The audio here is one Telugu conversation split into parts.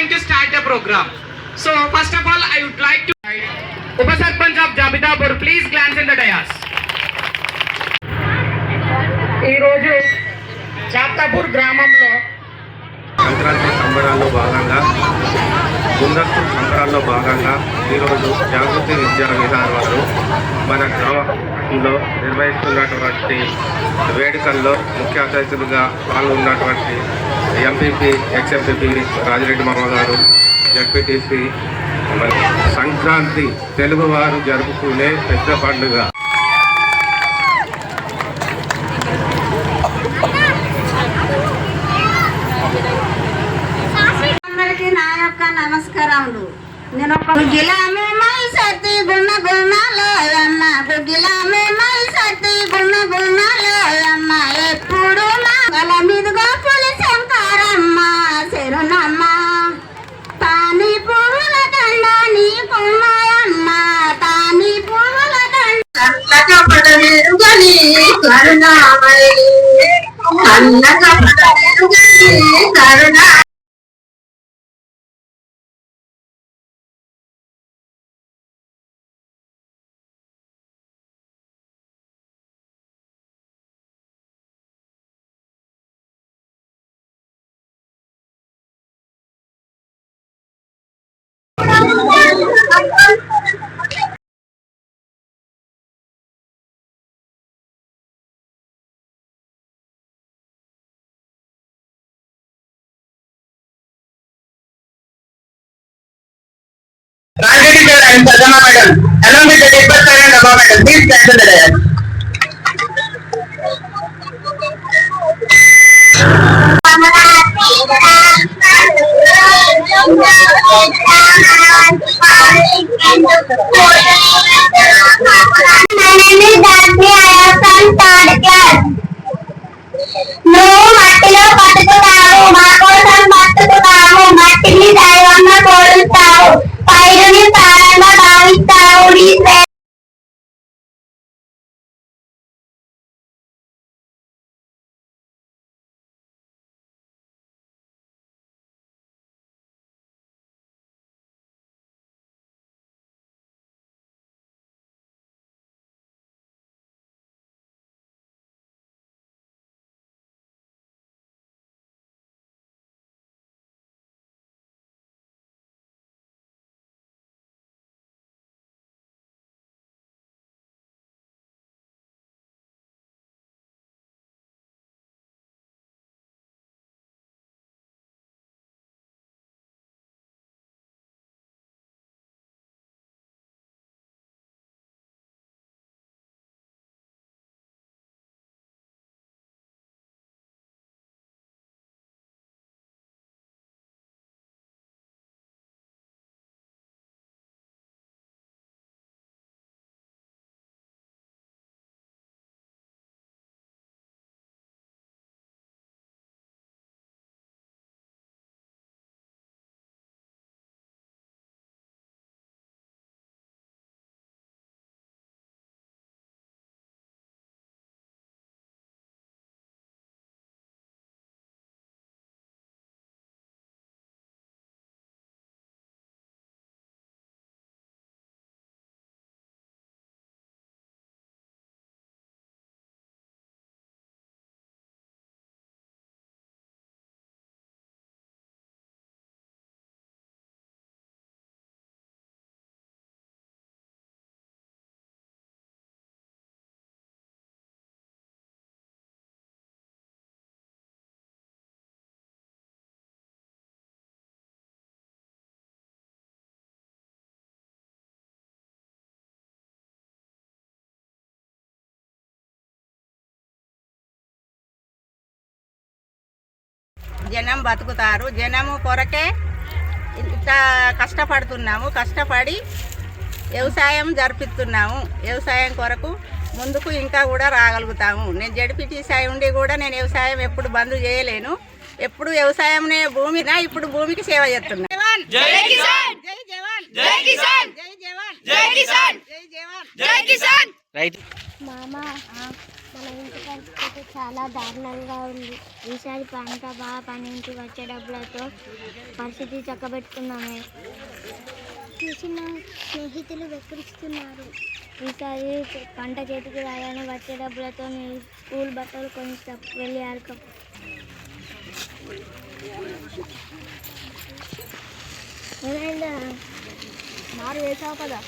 going to start the program. So first of all, I would like to Upa Sarpanch of Jabitapur, please glance in the dais. ఈరోజు చాప్తాపూర్ గ్రామంలో సంక్రాంతి సంబరాల్లో భాగంగా ముందస్తు సంబరాల్లో భాగంగా ఈరోజు జాగృతి విద్యా విహార్ వారు మన గ్రామంలో నిర్వహిస్తున్నటువంటి వేడుకల్లో ముఖ్య అతిథులుగా పాల్గొన్నటువంటి ఎంపీపీ ఎక్స్ఎంపీపీ రాజిరెడ్డి మామ గారు జడ్పీటీసీ సంక్రాంతి తెలుగువారు జరుపుకునే పెద్ద పండుగ అందరికీ నా యొక్క నమస్కారములు. నేను ఒక మై సత్తి గుణ గుణాలు అమ్మ గుగ్గిలామి మై గుణ గుణాలు ఎప్పుడు నా మీదుగా పులి శంకరమ్మ శరుణమ్మ తాని పువ్వుల దండ నీ కుమ్మయమ్మ. తాని పువ్వుల దండ కరుణామయి అన్న కపట వెలుగని కరుణా Rajgiri sir and Sadhana madam, along with the Deepak sir and Abha madam, please stand in the dais. నువ్వు మట్టిలో బతుకుతావు మా కోసం బతుకుతావు మట్టిని దైవంగా కోరుస్తావు పైరుని Amen. జనం బతుకుతారు. జనము కొరకే ఇంత కష్టపడుతున్నాము. కష్టపడి వ్యవసాయం జరిపిస్తున్నాము. వ్యవసాయం కొరకు ముందుకు ఇంకా కూడా రాగలుగుతాము. నేను జడిపిటీసాయి ఉండి కూడా నేను వ్యవసాయం ఎప్పుడు బంద్ చేయలేను. ఎప్పుడు వ్యవసాయం భూమినా ఇప్పుడు భూమికి సేవ చేస్తున్నా. జై జవాన్! జై జవాన్! జవాన్! జై కిసాన్! జై జవాన్! జై కిసాన్! జై జవాన్! జై కిసాన్! మామ. పరిస్థితి చాలా దారుణంగా ఉంది. ఈసారి పంట బాగా పండించి వచ్చే డబ్బులతో పరిస్థితి చక్కబెట్టుకున్నామే చూసిన స్నేహితులు వెక్కిరిస్తున్నారు. ఈసారి పంట చేతికి రాగానే వచ్చే డబ్బులతో నీ స్కూల్ బట్టలు కొంచెం వెళ్ళి ఆడుకో. ఏమైందా? మారు వేసావు కదా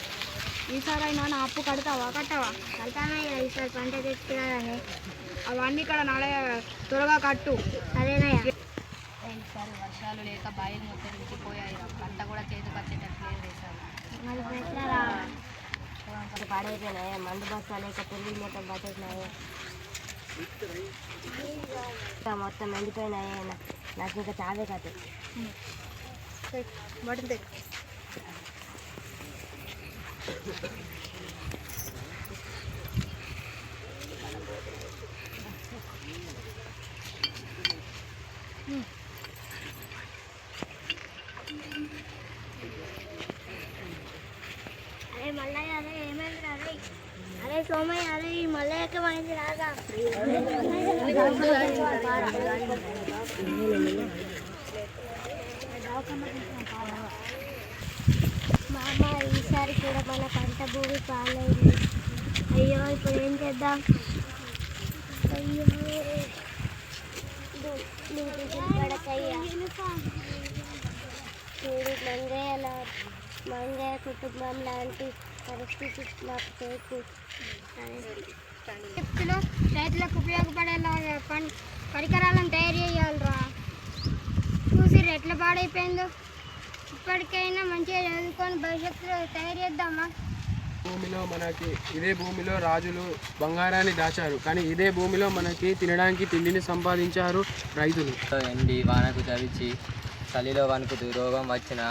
ఈసారి అయినా నా అప్పు కడతావా? కట్టవా? కడతానయ్యా ఈసారి పంట తెచ్చుకున్నానని. అవన్నీ ఇక్కడ నాಳೆ త్వరగా కట్టు. అదేనయ్యా ఈసారి వర్షాలు లేక బాయిలు మొత్తం నిండిపోయాయి. పంట కూడా చేతికి వచ్చేటట్లు లేదు ఈసారి పాడైపోయినాయా. మందు బస్తా లేక పెళ్ళి మొత్తం బతుకున్నాయి మొత్తం ఎండిపోయినాయి. నాకు ఇంకా చావే పడుతుంది అరే మల్లయ్య అరే ఏమైంది అరే? అరే సోమయ్య అరే ఈ మల్లయ్యకి రాగా అమ్మ ఈసారి కూడా మన పంట భూమి పాలైంది. అయ్యో ఇప్పుడు ఏం చేద్దాం? అయ్యో చూడు మంగయ్య మంగయ్య కుటుంబం లాంటి పరిస్థితి నాకు చేకూ. చెప్తున్నా రైతులకు ఉపయోగపడేలా పరికరాలను తయారు చేయాలిరా. చూసి ఎట్లా పాడైపోయిందో? ఇప్పటికైనా మంచిగా చదువుకొని భవిష్యత్తులో తయారు చేద్దామా భూమిలో మనకి ఇదే భూమిలో రాజులు బంగారాన్ని దాచారు. కానీ ఇదే భూమిలో మనకి తినడానికి తిండిని సంపాదించారు రైతులు. ఎండి వానకు తవిచి చలిలో వణుకుతూ రోగం వచ్చిన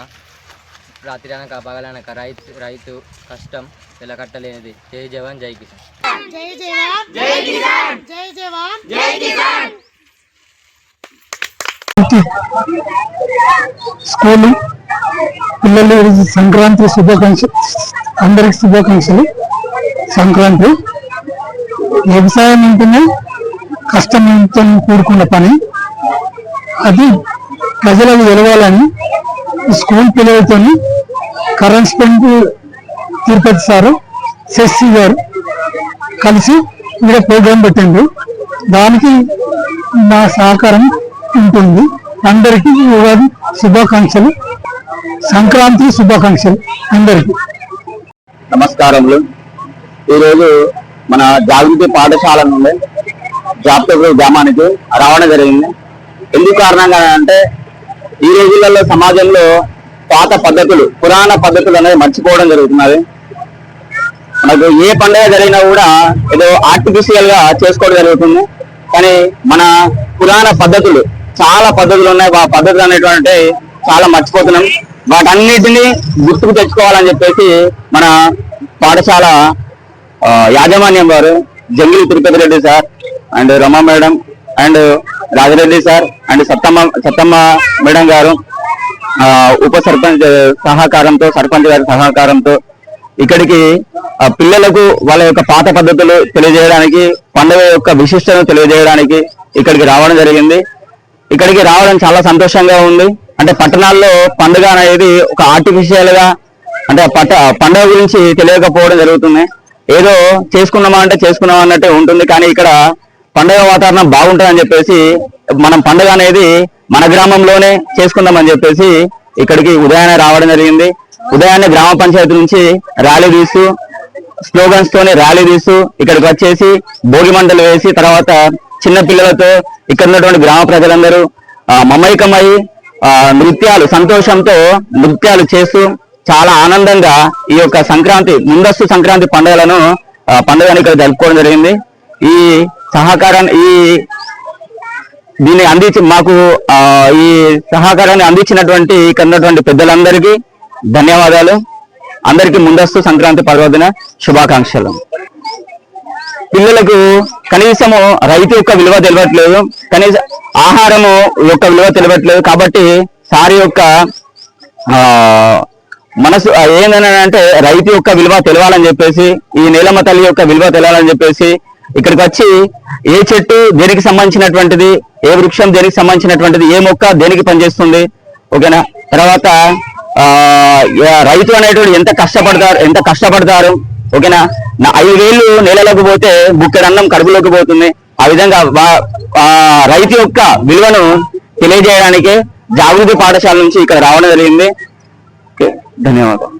రాత్రి అనక పగలనక రైతు రైతు కష్టం వెలకట్టలేనిది. జై జవాన్ జై కిసాన్. జై జవాన్ జై కిసాన్ జై జవాన్. జై కిసాన్. స్కూలు పిల్లలు సంక్రాంతి శుభాకాంక్షలు అందరికి శుభాకాంక్షలు. సంక్రాంతి వ్యవసాయం అంటేనే కష్టంతో కూడుకున్న పని. అది ప్రజలకు తెలవాలని స్కూల్ పిల్లలతో కరెస్పాండెంట్ తిరుపతి సారు శశి గారు కలిసి ఇక్కడ ప్రోగ్రాం పెట్టిండు దానికి నా సహకారం ఉంటుంది. అందరికీ ఉగాది శుభాకాంక్షలు. సంక్రాంతి శుభాకాంక్షలు అందరికీ. నమస్కారములు. ఈరోజు మన జాగృతి పాఠశాల నుండి జాప్తపూర్ గ్రామానికి రావడం జరిగింది. ఎందుకు కారణంగా అంటే ఈ రోజులలో సమాజంలో పాత పద్ధతులు పురాణ పద్ధతులు అనేది మర్చిపోవడం జరుగుతున్నది. మనకు ఏ పండుగ జరిగినా కూడా ఏదో ఆర్టిఫిషియల్గా చేసుకోవడం జరుగుతుంది. కానీ మన పురాణ పద్ధతులు చాలా పద్ధతులు ఉన్నాయి. ఆ పద్ధతులు అనేటువంటి చాలా మర్చిపోతున్నాం. వాటన్నిటినీ గుర్తుకు తెచ్చుకోవాలని చెప్పేసి మన పాఠశాల యాజమాన్యం వారు Jangili Tirupati Reddy sir and Rama madam and Rajareddy sir and Sattamma Sattamma madam గారు ఉప సర్పంచ్ సహకారంతో సర్పంచ్ గారి సహకారంతో ఇక్కడికి పిల్లలకు వాళ్ళ యొక్క పాత పద్ధతులు తెలియజేయడానికి పండుగ యొక్క విశిష్టతను తెలియజేయడానికి ఇక్కడికి రావడం జరిగింది. ఇక్కడికి రావడం చాలా సంతోషంగా ఉంది. అంటే పట్టణాల్లో పండుగ అనేది ఒక ఆర్టిఫిషియల్గా అంటే పట్ట పండుగ గురించి తెలియకపోవడం జరుగుతుంది. ఏదో చేసుకున్నామా అంటే చేసుకున్నామా అన్నట్టే ఉంటుంది. కానీ ఇక్కడ పండుగ వాతావరణం బాగుంటుందని చెప్పేసి మనం పండుగ అనేది మన గ్రామంలోనే చేసుకుందామని చెప్పేసి ఇక్కడికి ఉదయాన్నే రావడం జరిగింది. ఉదయాన్నే గ్రామ పంచాయతీ నుంచి ర్యాలీ తీస్తూ స్లోగన్స్ తోని ర్యాలీ తీస్తూ ఇక్కడికి వచ్చేసి భోగి మంటలు వేసి తర్వాత చిన్న పిల్లలతో ఇక్కడ ఉన్నటువంటి గ్రామ ప్రజలందరూ ఆ, మమైకమై నృత్యాలు సంతోషంతో నృత్యాలు చేస్తూ చాలా ఆనందంగా ఈ యొక్క సంక్రాంతి ముందస్తు సంక్రాంతి పండుగలను పండుగను ఇక్కడ జరుపుకోవడం జరిగింది. ఈ సహకారాన్ని ఈ దీన్ని అందించి మాకు ఈ సహకారాన్ని అందించినటువంటి ఇక్కడ ఉన్నటువంటి పెద్దలందరికీ ధన్యవాదాలు. అందరికీ ముందస్తు సంక్రాంతి పర్వదిన శుభాకాంక్షలు. పిల్లలకు కనీసము రైతు యొక్క విలువ తెలియట్లేదు కనీస ఆహారము యొక్క విలువ తెలియట్లేదు కాబట్టి సారి యొక్క మనసు ఆ, అంటే రైతు యొక్క విలువ తెలవాలని చెప్పేసి ఈ నీలమ్మ తల్లి యొక్క విలువ తెలవాలని చెప్పేసి ఇక్కడికి వచ్చి ఏ చెట్టు దేనికి సంబంధించినటువంటిది ఏ వృక్షం దేనికి సంబంధించినటువంటిది ఏ మొక్క దేనికి పనిచేస్తుంది ఓకేనా? తర్వాత ఆ రైతు అనేటువంటి ఎంత కష్టపడతారు ఎంత కష్టపడతారు ఓకేనా? నా ఐదు వేలు నేలలోకి పోతే బుక్కెడు అన్నం కడుపులోకి పోతుంది. ఆ విధంగా రైతు యొక్క విలువను తెలియజేయడానికి జాగృతి పాఠశాల నుంచి ఇక్కడ రావడం జరిగింది. ఓకే, ధన్యవాదాలు.